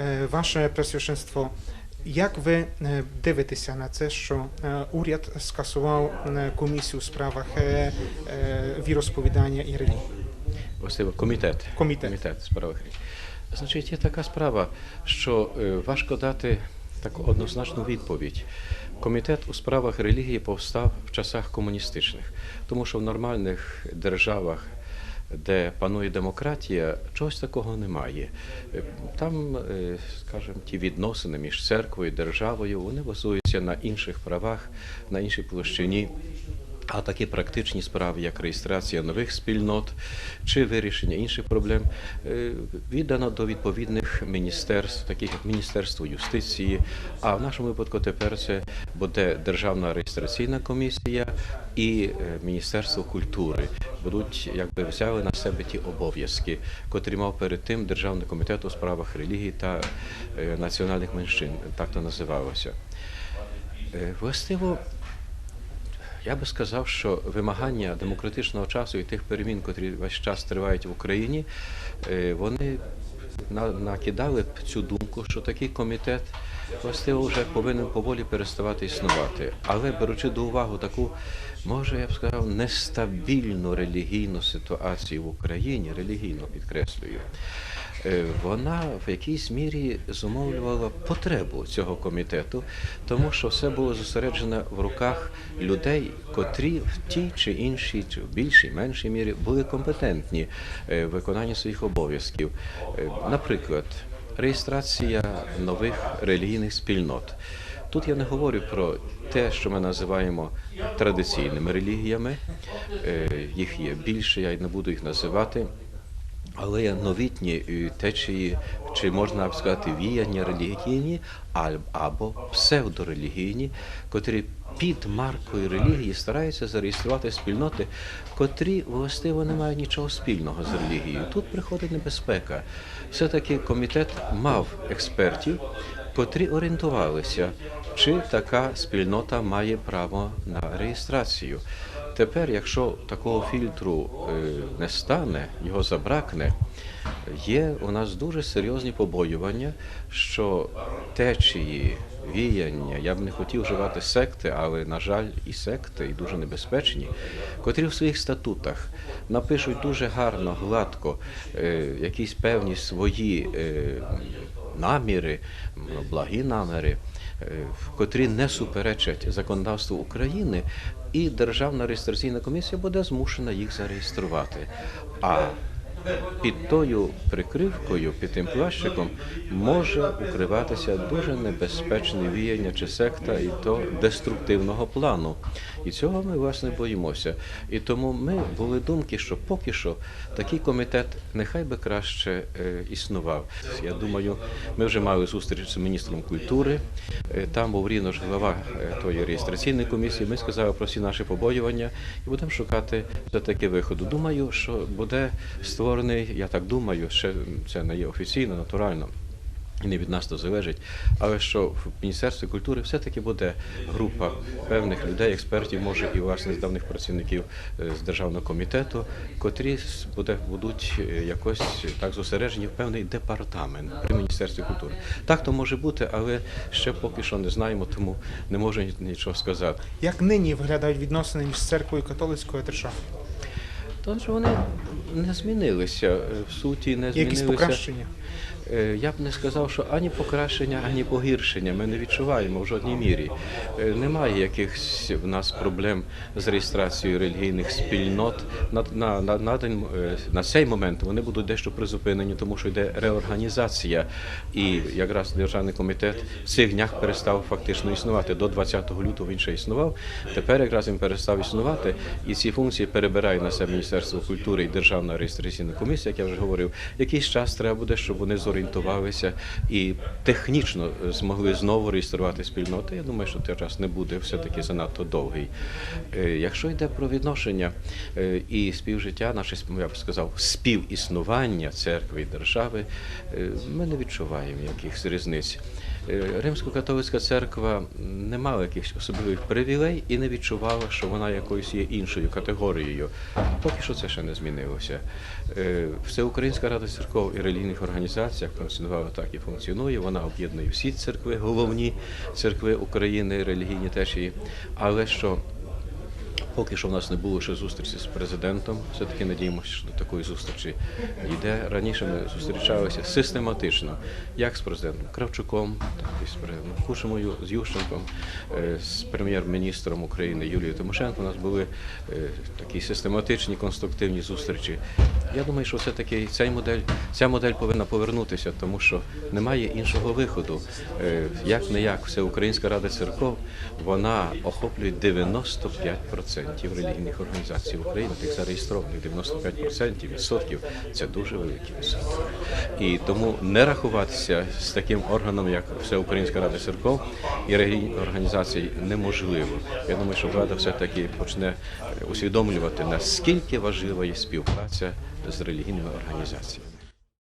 Е, Ваше Пресвященство, як ви е, дивитеся на це, що е, уряд скасував комісію у справах віросповідання і релігії? Властиво, комітет. Комітет. Комітет справах. Значить, є така справа, що важко дати таку однозначну відповідь. Комітет у справах релігії повстав в часах комуністичних, тому що в нормальних державах, де панує демократія, чогось такого немає. Е, Там, е, скажімо, ті відносини між церквою і державою вони базуються на інших правах, на іншій площині. А такі практичні справи, як реєстрація нових спільнот чи вирішення інших проблем, е, віддано до відповідних міністерств, таких як Міністерство юстиції. А в нашому випадку тепер це буде Державна реєстраційна комісія і е, Міністерство культури. Будуть якби взяли на себе ті обов'язки, котрі мав перед тим Державний комітет у справах релігії та е, національних меншин, так то називалося. Властиво, я би сказав, що вимагання демократичного часу і тих перемін, котрі весь час тривають в Україні, е, вони накидали б цю думку, що такий комітет властиво вже повинен поволі переставати існувати. Але беручи до уваги таку, може я б сказав, нестабільну релігійну ситуацію в Україні, релігійно підкреслюю. Е, Вона в якійсь мірі зумовлювала потребу цього комітету, тому що все було зосереджено в руках людей, котрі в тій чи іншій, чи в більшій, меншій мірі були компетентні е, в виконанні своїх обов'язків. Е, Наприклад, реєстрація нових релігійних спільнот. Тут я не говорю про те, що ми називаємо традиційними релігіями. Їх є більше, я й не буду їх називати. Але новітні е, течії, чи можна сказати, віяння релігійні або псевдорелігійні, котрі під маркою релігії стараються зареєструвати спільноти, котрі властиво не мають нічого спільного з релігією. Тут приходить небезпека. Все-таки комітет мав експертів, котрі орієнтувалися, чи така спільнота має право на реєстрацію. Тепер, якщо такого фільтру е, не стане, його забракне, є у нас дуже серйозні побоювання, що течії, віяння, я б не хотів вживати секти, але, на жаль, і секти, і дуже небезпечні, котрі в своїх статутах напишуть дуже гарно, гладко е, якісь певні свої е, наміри, благі наміри, котрі не суперечать законодавству України, і Державна реєстраційна комісія буде змушена їх зареєструвати. А під тою прикривкою, під тим плащиком може укриватися дуже небезпечне віяння чи секта, і то деструктивного плану. І цього ми власне боїмося. І тому ми були думки, що поки що такий комітет нехай би краще е, існував. Я думаю, ми вже мали зустріч з міністром культури. Е, Там був рівно ж глава е, тої реєстраційної комісії. Ми сказали про всі наші побоювання і будемо шукати все таки виходу. Думаю, що буде створений, я так думаю, ще це не є офіційно, натурально. І не від нас то залежить, але що в Міністерстві культури все-таки буде група певних людей, експертів, може і власне з давних працівників е, з державного комітету, котрі буде будуть е, якось так зосереджені в певний департамент при міністерстві культури. Так то може бути, але ще поки що не знаємо, тому не можу нічого сказати. Як нині виглядають відносини між церквою і католицькою державою? Тож вони не змінилися е, в суті, не Є якісь змінилися. покращення? Е, Я б не сказав, що ані покращення, ані погіршення ми не відчуваємо в жодній мірі. Е, Немає якихось в нас проблем з реєстрацією релігійних спільнот. На, на, на, на, день, на цей момент вони будуть дещо призупинені, тому що йде реорганізація. І якраз державний комітет в цих днях перестав фактично існувати. До 20 лютого він ще існував. Тепер якраз він перестав існувати, і ці функції перебирає на себе Міністерство культури і Державна реєстраційна комісія, як я вже говорив. Якийсь час треба буде, щоб вони зорієнтувалися і технічно змогли знову реєструвати спільноти. Я думаю, що той час не буде все-таки занадто довгий. Е, Якщо йде про відношення е, і співжиття, наше я б сказав, співіснування церкви і держави, е, ми не відчуваємо якихось різниць. Е, Римсько-католицька церква не мала якихось особливих привілей і не відчувала, що вона якоюсь є іншою категорією. Поки що це ще не змінилося. Е, Всеукраїнська рада церков і релігійних організацій функціонувала, так і функціонує. Вона об'єднує всі церкви, головні церкви України, релігійні течії. Але що Поки що в нас не було ще зустрічі з президентом. Все-таки надіємося, що до такої зустрічі йде. Раніше ми зустрічалися систематично, як з президентом Кравчуком, так і з президентом Кушемою, з Ющенком, е, з прем'єр-міністром України Юлією Тимошенко. У нас були е, такі систематичні конструктивні зустрічі. Я думаю, що все-таки ця модель, ця модель повинна повернутися, тому що немає іншого виходу. Е, Як не як, Всеукраїнська рада церков вона охоплює 95% релігійних організацій України, тих зареєстрованих 95% відсотків. Це дуже великі відсотки. І тому не рахуватися з таким органом, як Всеукраїнська рада церков і релігійні організації неможливо. Я думаю, що влада все-таки почне усвідомлювати, наскільки важлива є співпраця з релігійними організаціями.